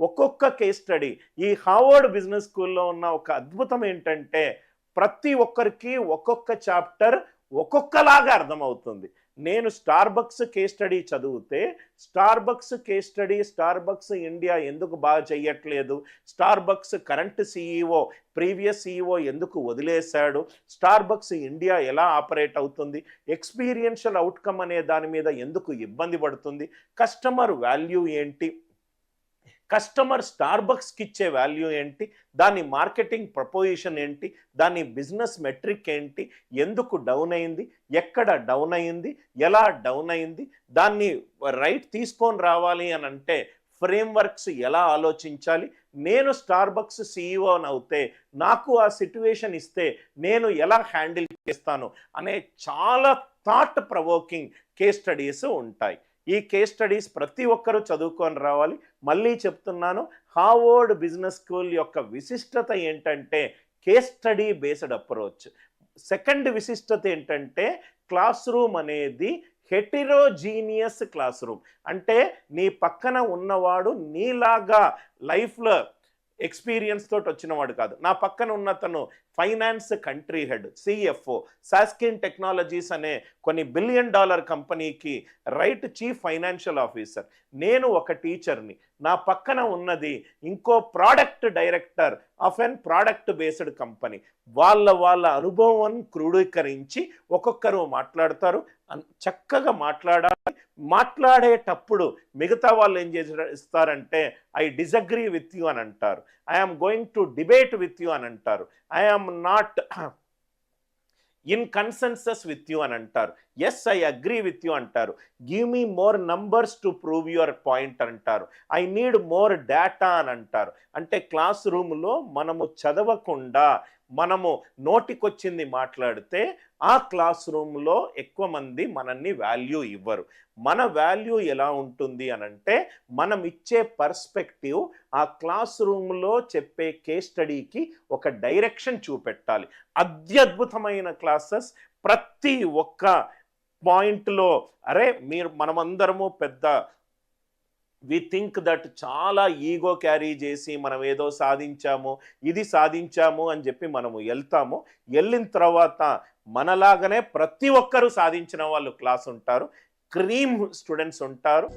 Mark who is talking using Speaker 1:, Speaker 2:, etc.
Speaker 1: ఒక్కొక్క case study ఈ Harvard business స్కూల్లో ఉన్న ఒక అద్భుతం ఏంటంటే ప్రతి ఒక్కరికి ఒక్కొక్క చాప్టర్ ఒక్కొక్కలాగా అర్థమవుతుంది. నేను స్టార్ బక్స్ కేస్ స్టడీ చదివితే Starbucks case study Starbucks India ఎందుకు బాగా చెయ్యట్లేదు? Starbucks current CEO previous CEO ఎందుకు వదిలేశాడు? స్టార్ బక్స్ ఇండియా ఎలా ఆపరేట్ అవుతుంది? ఎక్స్పీరియన్షియల్ అవుట్కమ్ అనే దాని మీద ఎందుకు ఇబ్బంది పడుతుంది? కస్టమర్ వాల్యూ ఏంటి? కస్టమర్ స్టార్బక్స్కి ఇచ్చే వాల్యూ ఏంటి? దాని మార్కెటింగ్ ప్రపోజిషన్ ఏంటి? దాని బిజినెస్ మెట్రిక్ ఏంటి? ఎందుకు డౌన్ అయింది? ఎక్కడ డౌన్ అయింది? ఎలా డౌన్ అయింది? దాన్ని రైట్ తీసుకొని రావాలి అని అంటే ఫ్రేమ్వర్క్స్ ఎలా ఆలోచించాలి? నేను స్టార్బక్స్ సీఈఓని అవుతే నాకు ఆ సిట్యువేషన్ ఇస్తే నేను ఎలా హ్యాండిల్ చేస్తాను? అనే చాలా థాట్ ప్రవోకింగ్ కేస్ స్టడీస్ ఉంటాయి. ఈ కేస్ స్టడీస్ ప్రతి ఒక్కరూ చదువుకొని రావాలి. మళ్ళీ చెప్తున్నాను హార్వర్డ్ బిజినెస్ స్కూల్ యొక్క విశిష్టత ఏంటంటే case study based approach second విశిష్టత ఏంటంటే క్లాస్ రూమ్ అనేది హెటిరోజీనియస్ క్లాస్ రూమ్ అంటే నీ పక్కన ఉన్నవాడు నీలాగా లైఫ్లో ఎక్స్పీరియన్స్ తోటి వచ్చినవాడు కాదు. నా పక్కన ఉన్న తను finance country head CFO. సాస్కిన్ technologies అనే కొన్ని బిలియన్ డాలర్ కంపెనీకి రైట్ చీఫ్ ఫైనాన్షియల్ ఆఫీసర్. నేను ఒక టీచర్ని. నా పక్కన ఉన్నది ఇంకో product director of an product based company. వాళ్ళ వాళ్ళ అనుభవం క్రోడీకరించి ఒక్కొక్కరు మాట్లాడతారు. చక్కగా మాట్లాడాలి. మాట్లాడేటప్పుడు మిగతా వాళ్ళు ఏం చేస్తారంటే ఐ డిజగ్రీ విత్ యూ అని అంటారు. I am going to debate with you అని అంటారు. I am not in consensus with you అని అంటారు. Yes I agree with you అంటారు. Give me more numbers to prove your point అంటారు. I need more data అని అంటారు. అంటే class రూమ్లో మనము చదవకుండా మనము నోటికొచ్చింది మాట్లాడితే ఆ క్లాస్ రూమ్లో ఎక్కువ మంది మనల్ని వాల్యూ ఇవ్వరు. మన వాల్యూ ఎలా ఉంటుంది అని అంటే మనం ఇచ్చే పర్స్పెక్టివ్ ఆ క్లాస్ రూమ్లో చెప్పే కేస్ స్టడీకి ఒక డైరెక్షన్ చూపెట్టాలి. అత్యద్భుతమైన క్లాసెస్ ప్రతి ఒక్క పాయింట్లో అరే మీరు మనమందరము పెద్ద వి థింక్ దట్ చాలా ఈగో క్యారీ చేసి మనం ఏదో సాధించాము ఇది సాధించాము అని చెప్పి మనము వెళ్తాము. వెళ్ళిన తర్వాత మనలాగనే ప్రతి ఒక్కరూ సాధించిన వాళ్ళు క్లాస్ ఉంటారు. క్రీమ్ స్టూడెంట్స్ ఉంటారు.